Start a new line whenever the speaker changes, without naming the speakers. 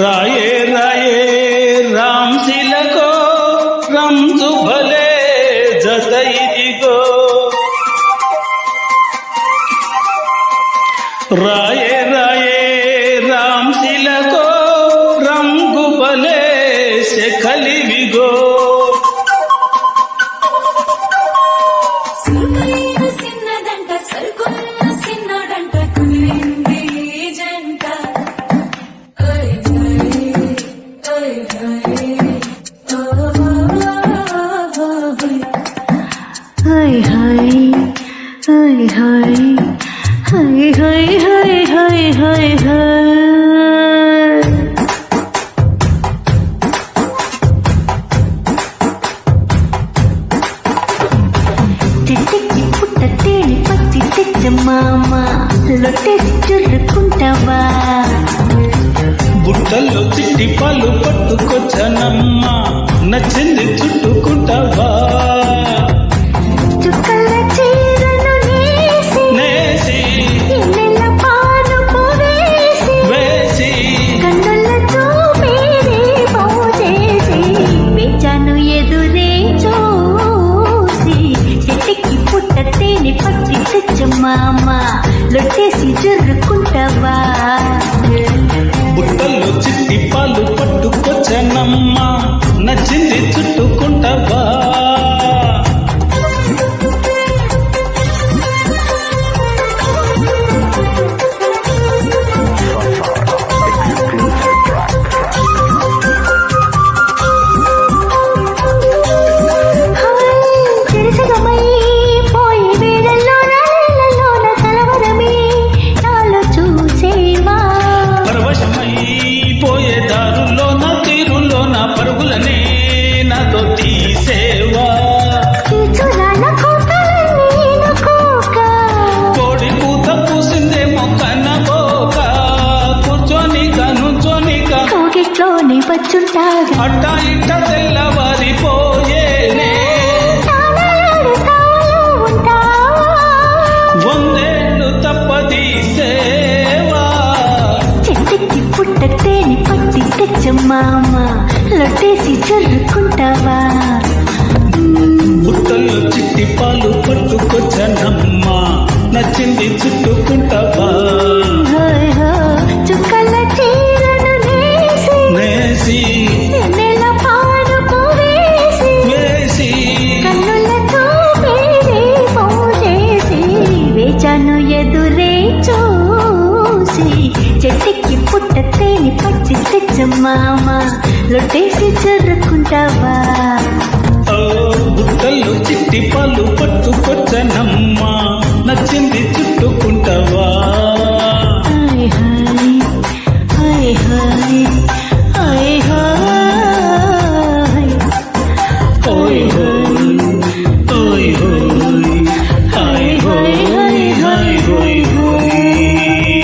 రాయే రాయే రామ్ శిలకో రంజు భలే జత ఇదిగో. రాయే రాయే రామ్ శిలకో రంగు భలే శఖలివిగో.
ఓయ్ ఓయ్ ఓయ్
హాయ్ hi hi hi hi hi hi hi హాయ్ చెట్టుకి పుట్ట తేనె పచ్చి తెచ్చ మామ లొట్టేసి చుర్రుకుంటావా
బుట్టల్లో చిట్టి పాలు పట్టుకొచ్చనమ్మా. నచ్చింది చుట్టుకుంటావా
పట్టి తెచ్చమ్మామ లొట్టేసి జరుక్కుంటావా
బుట్టల్లో చిట్టి కోతలన్నీ నాతో తీసేవా కోడి పూత పూసిందేమో కన్నపోక
కూర్చొని కనుచొని
అట్టా ఇట్ట తెల్లవారిపోయే
పసి పుట్ట తేనె పట్టి తెచ్చమ్మామ లొట్టేసి చల్లుకుంటావా
పుట్టల్లో చిట్టి పాలు పట్టుకొచ్చానమ్మా నచ్చింది చుట్టుకుంటావా?
ఎదురే చూసి. చెట్టుకి పుట్ట తేనె పచ్చి తెచ్చ మామ లొట్టేసి
ఓ బుట్టల్లో చిట్టి పాలు పట్టుకొచ్చనమ్మ. నచ్చింది చుట్టుకుంటావా?
Hi hi hi hi.